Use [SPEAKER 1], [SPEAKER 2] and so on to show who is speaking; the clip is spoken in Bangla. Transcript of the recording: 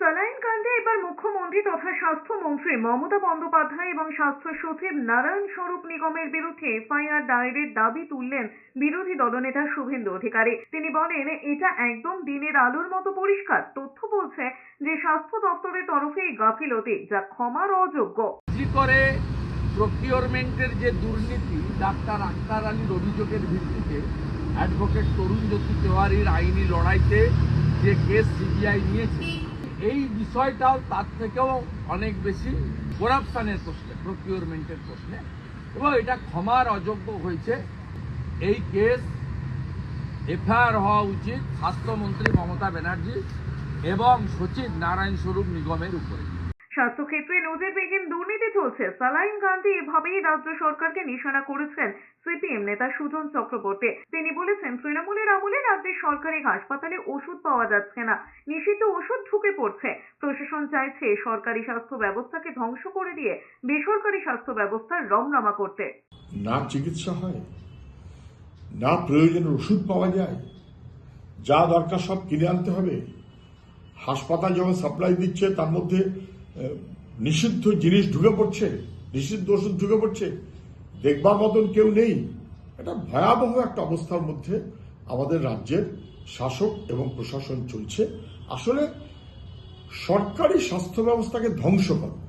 [SPEAKER 1] স্যালাইন কাণ্ডে এবার মুখ্যমন্ত্রী তথা স্বাস্থ্যমন্ত্রী মমতা বন্দ্যোপাধ্যায় এবং স্বাস্থ্য সচিব নারায়ণ স্বরূপ নিগমের বিরুদ্ধে এফআইআর দায়েরের দাবি তুললেন বিরোধী দলনেতা শুভেন্দু অধিকারী। তিনি বলেন, এটা একদম দিনের আলোর মতো পরিষ্কার। তথ্য বলছে যে স্বাস্থ্য দপ্তরের তরফে এই গাফিলতি, যা ক্ষমার অযোগ্য।
[SPEAKER 2] করে প্রকিওরমেন্টের যে দুর্নীতি, ডাক্তার আক্তার আলীর অভিযোগের ভিত্তিতে অ্যাডভোকেট তরুণ জ্যোতি তেওয়ারির আইনি লড়াইতে যে কেস সিবিআই নিয়েছে এই বিষয়টাও তার থেকেও অনেক বেশি করাপশনের প্রশ্নে প্রকিউরমেন্টের প্রশ্নে। এবং এটা ক্ষমার অযোগ্য হয়েছে। এই কেস এফআইআর হওয়া উচিত স্বাস্থ্যমন্ত্রী মমতা ব্যানার্জি এবং সচিব নারায়ণ স্বরূপ নিগমের উপরে।
[SPEAKER 1] স্বাস্থ্যক্ষেত্রে নজিরবিহীন দুর্নীতি চলছে। সালাইন গান্ধী এভাবেই রাজ্য সরকারকে নিশানা করেছেন সিপিএম নেতা সুজন চক্রবর্তী। তিনি বলেছেন, তৃণমূলের আমলে রাজ্যের সরকারি হাসপাতালে ওষুধ পাওয়া যাচ্ছে না। নিষিদ্ধ ওষুধ ঢুকে পড়ছে। প্রশাসন চাইছে সরকারি স্বাস্থ্য ব্যবস্থাকে ধ্বংস করে দিয়ে বেসরকারি স্বাস্থ্য ব্যবস্থার রমরমা করতে।
[SPEAKER 3] না চিকিৎসা হয়, না প্রয়োজনের ওষুধ পাওয়া যায়। যা দরকার সব কিনে আনতে হবে। হাসপাতাল যখন সাপ্লাই দিচ্ছে, তার মধ্যে নিষিদ্ধ জিনিস ঢুকে পড়ছে, নিষিদ্ধ ওষুধ ঢুকে পড়ছে, দেখবার মতন কেউ নেই। এটা ভয়াবহ একটা অবস্থার মধ্যে আমাদের রাজ্যের শাসক এবং প্রশাসন চলছে। আসলে সরকারি স্বাস্থ্য ব্যবস্থাকে ধ্বংস করা।